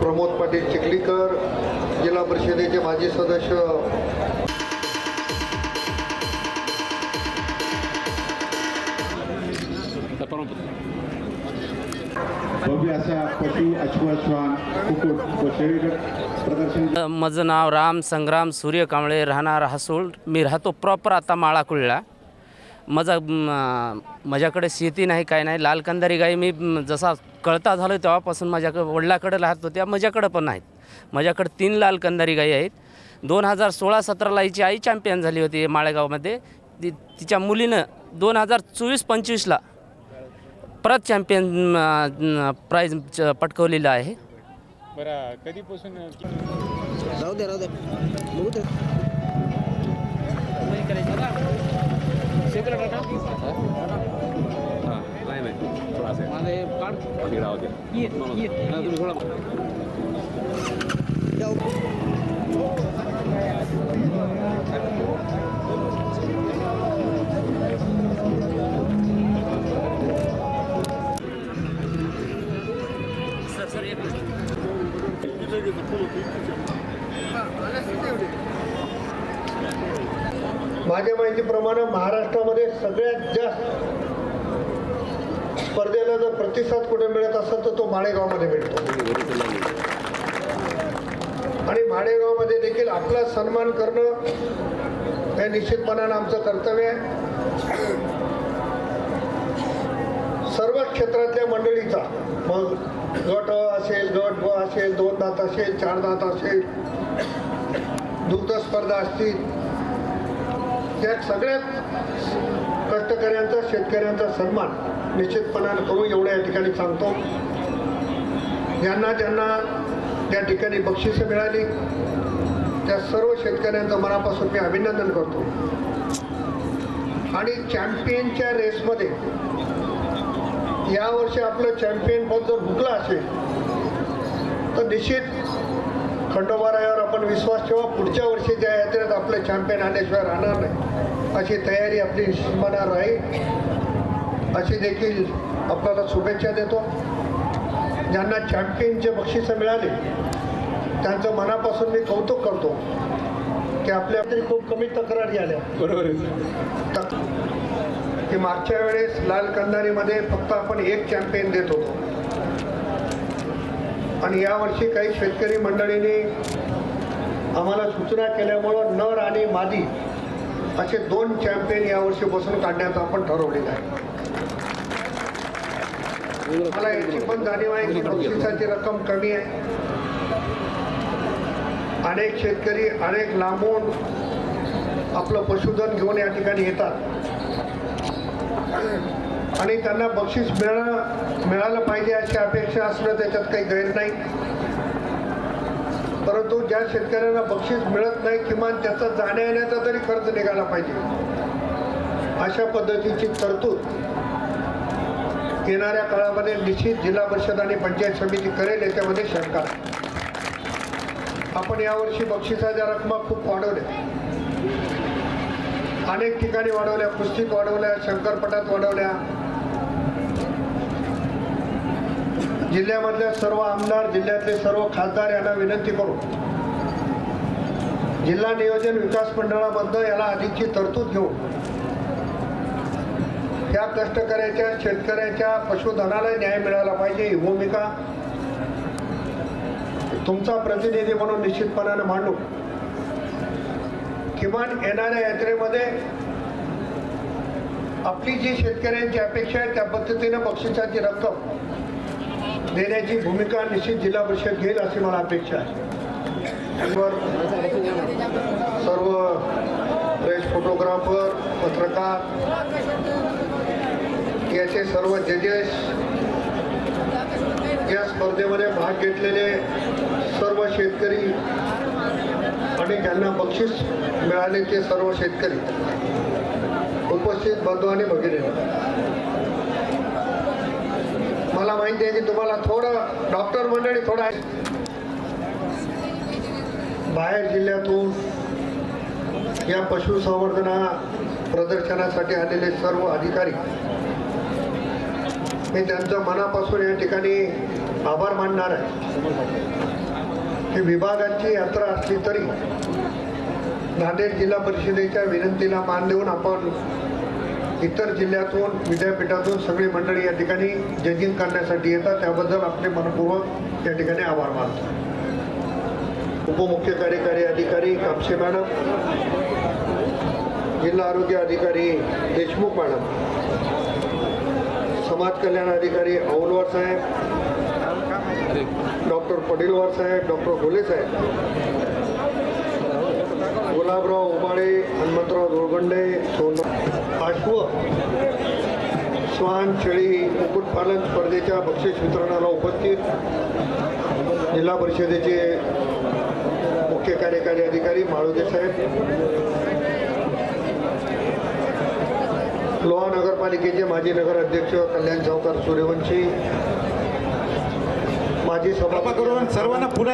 प्रमोद पाटील चिखलीकर जिल्हा परिषदेचे माजी सदस्य. भव्य असा पशु अश्वश्वान कुकुट व प्रदर्शन माझं नाव राम संग्राम सूर्य कांबळे राहणार हसूळ. मी राहतो प्रॉपर आता माळाकुळला. माझा माझ्याकडे शेती नाही काय नाही. लाल कंदारी गाई म, जसा कळता झालो तेव्हापासून माझ्याकडे वडिलाकडे राहत होत्या माझ्याकडे पण नाहीत माझ्याकडे तीन लाल कंदारी गाई आहेत. दोन हजार सोळा सतराला हिची आई चॅम्पियन झाली होती माळेगावमध्ये. ती तिच्या मुलीनं दोन हजार चोवीस पंचवीसला परत चॅम्पियन प्राईज च- पटकवलेलं आहे. बरं कधीपासून राहू दे राहू दे. बघू दे माझ्या माहितीप्रमाणे महाराष्ट्रामध्ये सगळ्यात जास्त स्पर्धेला जर प्रतिसाद कुठे मिळत असेल तर तो माळेगावमध्ये मिळतो. आणि माळेगावमध्ये देखील आपला सन्मान करणं हे निश्चितपणानं आमचं कर्तव्य आहे. सर्व क्षेत्रातल्या मंडळीचा मग गट असेल गट ब असेल दोन दात असेल चार दात असेल दुग्ध स्पर्धा असतील त्या सगळ्यात कष्टकऱ्यांचा शेतकऱ्यांचा सन्मान निश्चितपणानं करू एवढं या ठिकाणी सांगतो. यांना ज्यांना त्या ठिकाणी बक्षिसं मिळाली त्या सर्व शेतकऱ्यांचं मनापासून मी अभिनंदन करतो. आणि चॅम्पियनच्या रेसमध्ये यावर्षी आपलं चॅम्पियन पद जर हुकलं असेल तर निश्चित खंडोबारायावर आपण विश्वास ठेवा पुढच्या वर्षी ज्या यात्रेत आपलं चॅम्पियन आल्याशिवाय राहणार नाही. अशी तयारी आपली मनावर राहील अशी देखील आपल्याला शुभेच्छा देतो. ज्यांना चॅम्पियनचे बक्षिसं मिळाले त्यांचं मनापासून मी कौतुक करतो की आपल्या तरी खूप कमी तक्रारी आल्या. बरोबर की मागच्या वेळेस लाल कंदारीमध्ये फक्त आपण एक चॅम्पियन देत होतो. आणि यावर्षी काही शेतकरी मंडळींनी आम्हाला सूचना केल्यामुळं नर आणि मादी असे दोन चॅम्पियन यावर्षी बसून काढण्याचं आपण ठरवलेलं आहे. मला याची पण जाणीव आहे की बक्षिसाची रक्कम कमी आहे. अनेक शेतकरी अनेक लांबून आपलं पशुधन घेऊन या ठिकाणी येतात. आणि त्यांना बक्षीस मिळणं मिळालं पाहिजे अशी अपेक्षा असणं त्याच्यात काही गैर नाही. परंतु ज्या शेतकऱ्यांना बक्षीस मिळत नाही किमान त्याचा जाण्या येण्याचा तरी खर्च निघाला पाहिजे. अशा पद्धतीची तरतूद येणाऱ्या काळामध्ये निश्चित जिल्हा परिषद आणि पंचायत समिती करेल याच्यामध्ये शंका आपण यावर्षी बक्षिसाच्या रकमा खूप वाढवल्या. अनेक ठिकाणी वाढवल्या पुस्तिक वाढवल्या शंकरपटात वाढवल्या. जिल्ह्यामधल्या सर्व आमदार जिल्ह्यातले सर्व खासदार यांना विनंती करू जिल्हा नियोजन विकास मंडळाबद्दल याला अधिकची तरतूद घेऊ त्या कष्टकऱ्याच्या शेतकऱ्याच्या पशुधनाला न्याय मिळाला पाहिजे ही भूमिका तुमचा प्रतिनिधी म्हणून निश्चितपणाने मांडू. किमान येणाऱ्या यात्रेमध्ये आपली जी शेतकऱ्यांची अपेक्षा आहे त्या पद्धतीनं बक्षिसाची रक्कम देण्याची भूमिका निश्चित जिल्हा परिषद घेईल अशी मला अपेक्षा आहे. सर्व प्रेस फोटोग्राफर पत्रकार याचे सर्व जजेस या स्पर्धेमध्ये भाग घेतलेले सर्व शेतकरी आणि ज्यांना बक्षीस मिळाले ते सर्व शेतकरी उपस्थित बंधू आणि भगिनी. मला आहे की तुम्हाला थोडं डॉक्टर मंडळी थोडं आहे. बाहेर जिल्ह्यातून या पशुसंवर्धना प्रदर्शनासाठी आलेले सर्व अधिकारी मी त्यांचं मनापासून या ठिकाणी आभार मानणार आहे की विभागांची यात्रा असली तरी नांदेड जिल्हा परिषदेच्या विनंतीला मान देऊन आपण इतर जिल्ह्यातून विद्यापीठातून सगळी मंडळी या ठिकाणी जजिंग करण्यासाठी येतात. त्याबद्दल आपले मनपूर्वक या ठिकाणी आभार मानतो. उपमुख्य कार्यकारी अधिकारी कापसे मॅडम जिल्हा आरोग्य अधिकारी देशमुख मॅडम समाज कल्याण अधिकारी औलवार साहेब डॉक्टर पडीलवार साहेब डॉक्टर घोले साहेब गुलाबराव उबाळे हनुमंतराव दोळगंडे सोन आश्व श्वान शेळी कुक्कुटपालन स्पर्धेच्या बक्षीस वितरणाला उपस्थित जिल्हा परिषदेचे मुख्य कार्यकारी अधिकारी माळुदे साहेब लोहा नगरपालिकेचे माजी नगर अध्यक्ष कल्याण सावकार सूर्यवंशी माजी सभा करून सर्वांना पुन्हा